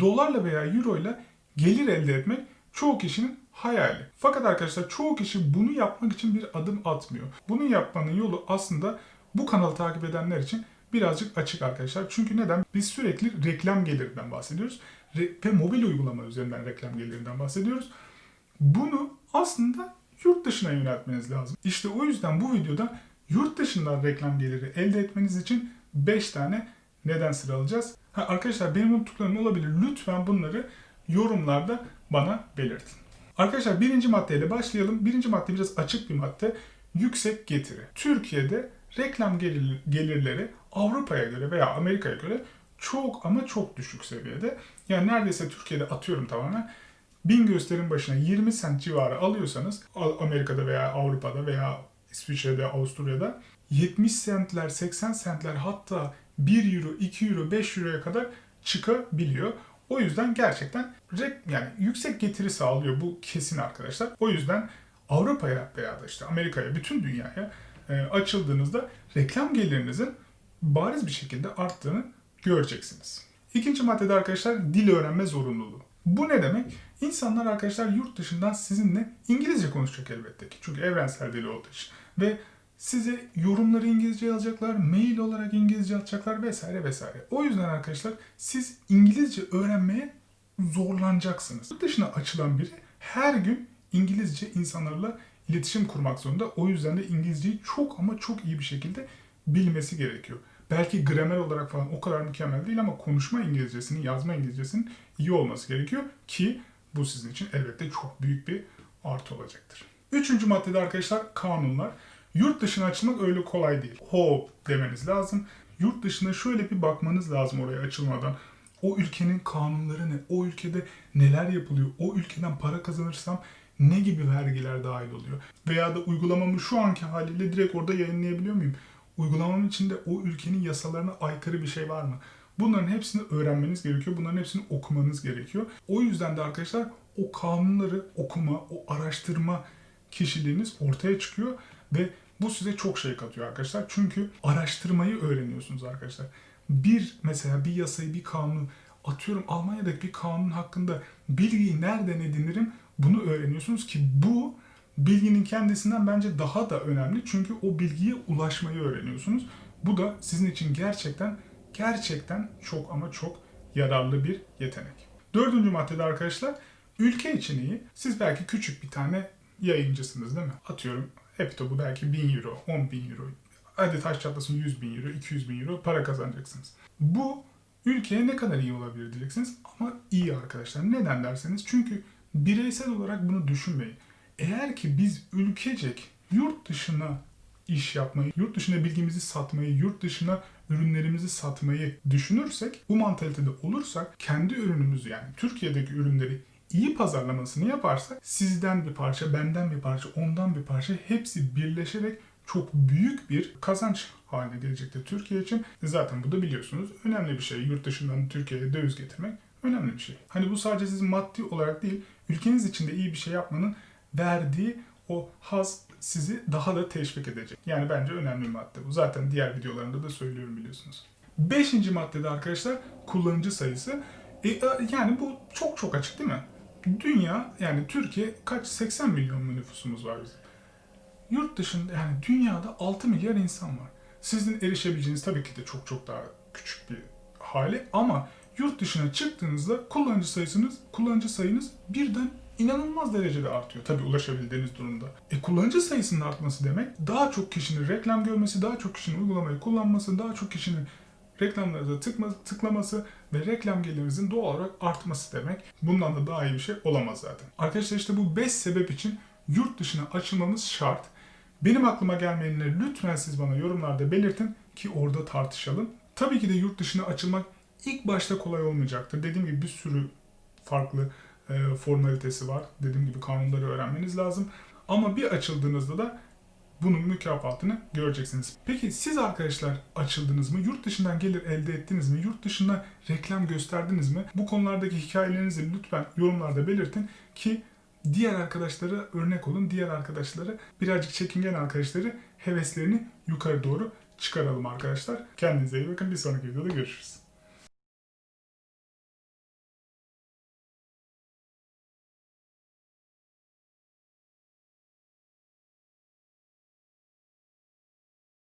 dolarla veya euro ile gelir elde etmek çoğu kişinin hayali. Fakat arkadaşlar çoğu kişi bunu yapmak için bir adım atmıyor. Bunu yapmanın yolu aslında bu kanalı takip edenler için birazcık açık arkadaşlar. Çünkü neden? Biz sürekli reklam gelirinden bahsediyoruz. Re- ve mobil uygulama üzerinden reklam gelirinden bahsediyoruz. Bunu aslında yurt dışına yöneltmeniz lazım. İşte o yüzden bu videoda yurt dışından reklam geliri elde etmeniz için 5 tane neden sıralayacağız. Ha, arkadaşlar benim unuttuklarım olabilir. Lütfen bunları yorumlarda bana belirtin. Arkadaşlar birinci maddeyle başlayalım. Birinci madde biraz açık bir madde. Yüksek getiri. Türkiye'de reklam gelir- gelirleri Avrupa'ya göre veya Amerika'ya göre çok ama çok düşük seviyede. Yani neredeyse Türkiye'de atıyorum tamamen bin gösterim başına 20 sent civarı alıyorsanız Amerika'da veya Avrupa'da veya İsviçre'de, Avusturya'da 70 sentler, 80 sentler hatta 1 euro, 2 euro, 5 euroya kadar çıkabiliyor. O yüzden gerçekten yani yüksek getiri sağlıyor bu kesin arkadaşlar. O yüzden Avrupa'ya veya da işte Amerika'ya, bütün dünyaya e, açıldığınızda reklam gelirinizin bariz bir şekilde arttığını göreceksiniz. İkinci maddede arkadaşlar dil öğrenme zorunluluğu. Bu ne demek? İnsanlar arkadaşlar yurt dışından sizinle İngilizce konuşacak elbette ki. Çünkü evrensel dil olduğu için. Ve size yorumları İngilizce yazacaklar, mail olarak İngilizce atacaklar vesaire vesaire. O yüzden arkadaşlar siz İngilizce öğrenmeye zorlanacaksınız. Yurt dışına açılan biri her gün İngilizce insanlarla iletişim kurmak zorunda. O yüzden de İngilizceyi çok ama çok iyi bir şekilde bilmesi gerekiyor. Belki gramer olarak falan o kadar mükemmel değil ama konuşma İngilizcesinin, yazma İngilizcesinin iyi olması gerekiyor ki bu sizin için elbette çok büyük bir artı olacaktır. Üçüncü maddede arkadaşlar kanunlar. Yurt dışına açılmak öyle kolay değil. Hop demeniz lazım. Yurt dışına şöyle bir bakmanız lazım oraya açılmadan. O ülkenin kanunları ne? O ülkede neler yapılıyor? O ülkeden para kazanırsam ne gibi vergiler dahil oluyor? Veya da uygulamamı şu anki haliyle direkt orada yayınlayabiliyor muyum? Uygulamamın içinde o ülkenin yasalarına aykırı bir şey var mı? Bunların hepsini öğrenmeniz gerekiyor. Bunların hepsini okumanız gerekiyor. O yüzden de arkadaşlar o kanunları okuma, o araştırma kişiliğiniz ortaya çıkıyor ve bu size çok şey katıyor arkadaşlar. Çünkü araştırmayı öğreniyorsunuz arkadaşlar. Bir mesela bir yasayı, bir kanunu atıyorum Almanya'daki bir kanun hakkında bilgiyi nereden edinirim bunu öğreniyorsunuz ki bu bilginin kendisinden bence daha da önemli. Çünkü o bilgiye ulaşmayı öğreniyorsunuz. Bu da sizin için gerçekten gerçekten çok ama çok yararlı bir yetenek. Dördüncü maddede arkadaşlar ülke için iyi. Siz belki küçük bir tane yayıncısınız değil mi? Atıyorum Epitop'u belki 1000 euro, 10 bin euro, hadi taş çatlasın 100 bin euro, 200 bin euro para kazanacaksınız. Bu ülkeye ne kadar iyi olabilir diyeceksiniz ama iyi arkadaşlar. Neden derseniz çünkü bireysel olarak bunu düşünmeyin. Eğer ki biz ülkecek yurt dışına iş yapmayı, yurt dışına bilgimizi satmayı, yurt dışına ürünlerimizi satmayı düşünürsek, bu mantalitede olursak kendi ürünümüzü yani Türkiye'deki ürünleri iyi pazarlamasını yaparsak sizden bir parça, benden bir parça, ondan bir parça hepsi birleşerek çok büyük bir kazanç haline gelecektir Türkiye için. Zaten bu da biliyorsunuz önemli bir şey. Yurt dışından Türkiye'ye döviz getirmek önemli bir şey. Hani bu sadece sizin maddi olarak değil, ülkeniz için de iyi bir şey yapmanın verdiği o haz sizi daha da teşvik edecek. Yani bence önemli bir madde bu. Zaten diğer videolarımda da söylüyorum biliyorsunuz. Beşinci maddede arkadaşlar kullanıcı sayısı. E, e, yani bu çok çok açık değil mi? Dünya yani Türkiye kaç 80 milyon mu nüfusumuz var bizim. Yurt dışında yani dünyada 6 milyar insan var. Sizin erişebileceğiniz tabii ki de çok çok daha küçük bir hali ama yurt dışına çıktığınızda kullanıcı sayısınız, kullanıcı sayınız birden inanılmaz derecede artıyor. Tabii ulaşabildiğiniz durumda. E kullanıcı sayısının artması demek daha çok kişinin reklam görmesi, daha çok kişinin uygulamayı kullanması, daha çok kişinin reklamlarda tıkma, tıklaması ve reklam gelirinizin doğal olarak artması demek. Bundan da daha iyi bir şey olamaz zaten. Arkadaşlar işte bu 5 sebep için yurt dışına açılmamız şart. Benim aklıma gelmeyenleri lütfen siz bana yorumlarda belirtin ki orada tartışalım. Tabii ki de yurt dışına açılmak ilk başta kolay olmayacaktır. Dediğim gibi bir sürü farklı e, formalitesi var. Dediğim gibi kanunları öğrenmeniz lazım. Ama bir açıldığınızda da bunun mükafatını göreceksiniz. Peki siz arkadaşlar açıldınız mı? Yurt dışından gelir elde ettiniz mi? Yurt dışına reklam gösterdiniz mi? Bu konulardaki hikayelerinizi lütfen yorumlarda belirtin ki diğer arkadaşlara örnek olun. Diğer arkadaşları birazcık çekingen arkadaşları heveslerini yukarı doğru çıkaralım arkadaşlar. Kendinize iyi bakın. Bir sonraki videoda görüşürüz.